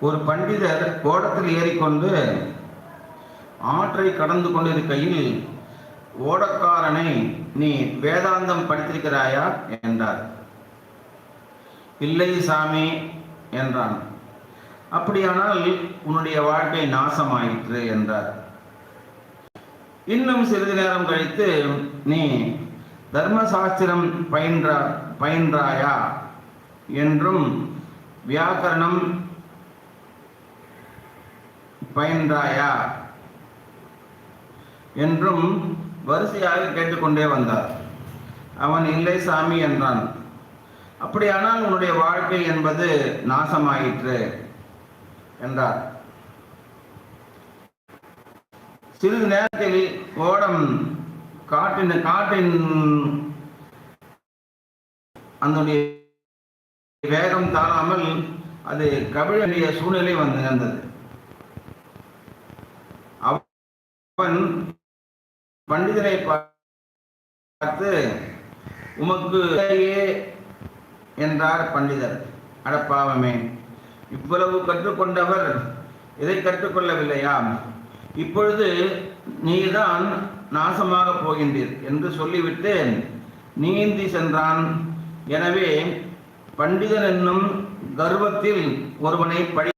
ஒரு பண்டிதர் ஓடத்தில் ஏறிக்கொண்டு ஆற்றை கடந்து கொண்டிருக்கையில் ஓடக்காரனை நீ வேதாந்தம் படித்திருக்கிறாயா? என்றார். இல்லை சாமி என்றான். அப்படியானால் உன்னுடைய வாழ்க்கை நாசமாயிற்று என்றார். இன்னும் சிறிது நேரம் கழித்து நீ தர்மசாஸ்திரம் பயின்றா பயின்றாயா? என்றும் வியாக்கரணம் பயின்றாயா? என்றும் வரிசையாக கேட்டுக்கொண்டே வந்தார். அவன் இல்லை சாமி என்றான். அப்படியானால் உன்னுடைய வாழ்க்கை என்பது நாசமாயிற்று என்றார். சிறிது நேரத்தில் ஓடம் காட்டின் காட்டின் அதனுடைய வேகம் தாழாமல் அது கவிழ சூழ்நிலை வந்து நடந்தது அவன் பண்டிதரை பார்த்து உமக்கு என்றார் பண்டிதர். அடப்பாவமே இவ்வளவு கற்றுக்கொண்டவர் இதை கற்றுக்கொள்ளவில்லையா இப்பொழுது நீதான் நாசமாக போகின்றீர் என்று சொல்லிவிட்டு நீந்தி சென்றான். எனவே பண்டிதன் என்னும் கர்வத்தில் ஒருவனை படி